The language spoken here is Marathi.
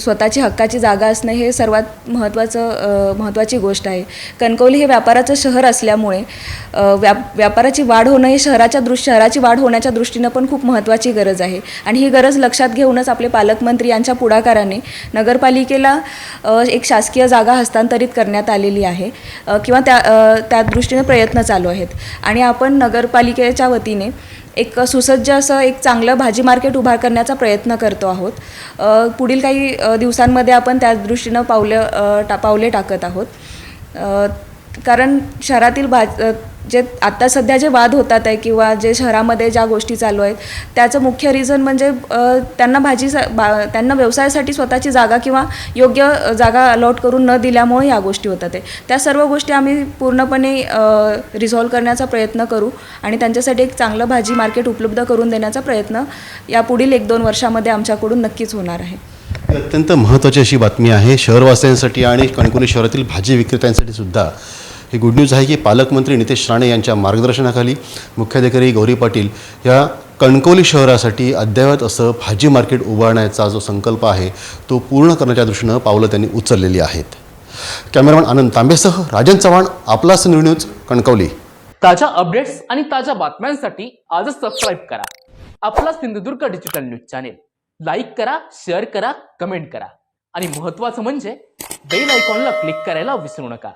स्वतःची हक्काची जागा असणं हे सर्वात महत्त्वाचं महत्त्वाची गोष्ट आहे. कणकवली हे व्यापाराचं शहर असल्यामुळे व्या व्याप व्यापाराची वाढ होणं हे शहराच्या दृश शहराची वाढ होण्याच्या दृष्टीनं पण खूप महत्त्वाची गरज आहे. आणि ही गरज लक्षात घेऊनच आपले पालकमंत्री यांच्या पुढाकाराने नगरपालिकेला एक शासकीय जागा हस्तांतरित करण्यात आलेली आहे. किंवा त्या त्या दृष्टीने प्रयत्न चालू आहेत. आणि आपण नगरपालिकेच्या वतीने एक सुसज्ज असं एक चांगलं भाजी मार्केट उभा करण्याचा प्रयत्न करतो आहोत. पुढील काही दिवसांमध्ये आपण त्या दृष्टीनं पावलं टा पावले टाकत आहोत. कारण शहरातील भाज जे आत्ता सध्या जे वाद होतात आहे किंवा जे शहरामध्ये ज्या गोष्टी चालू आहेत त्याचं मुख्य रिझन म्हणजे त्यांना भाजी बा त्यांना व्यवसायासाठी स्वतःची जागा किंवा योग्य जागा अलॉट करून न दिल्यामुळे या गोष्टी होतात आहे. त्या सर्व गोष्टी आम्ही पूर्णपणे रिझॉल्व करण्याचा प्रयत्न करू आणि त्यांच्यासाठी एक चांगलं भाजी मार्केट उपलब्ध करून देण्याचा प्रयत्न या पुढील एक दोन वर्षामध्ये आमच्याकडून नक्कीच होणार आहे. अत्यंत महत्त्वाची अशी बातमी आहे. शहरवासियांसाठी आणि कणकवली शहरातील भाजी विक्रेत्यांसाठी सुद्धा ही गुड न्यूज आहे की पालकमंत्री नितेश राणे यांच्या मार्गदर्शनाखाली मुख्याधिकारी गौरी पाटील या कणकवली शहरासाठी अद्ययावत असं भाजी मार्केट उभारण्याचा जो संकल्प आहे तो पूर्ण करण्याच्या दृष्टीनं पावलं त्यांनी उचललेली आहेत. कॅमेरामॅन आनंद तांबेसह राजन चव्हाण आपला न्यू न्यूज कणकवली. ताज्या अपडेट्स आणि ताज्या बातम्यांसाठी आजच सबस्क्राईब करा. आपला Sindhudurg digital news channel. Like करा शेअर करा कमेंट करा. आणि महत्त्वाचं म्हणजे बेल आयकॉनला क्लिक करायला विसरू नका.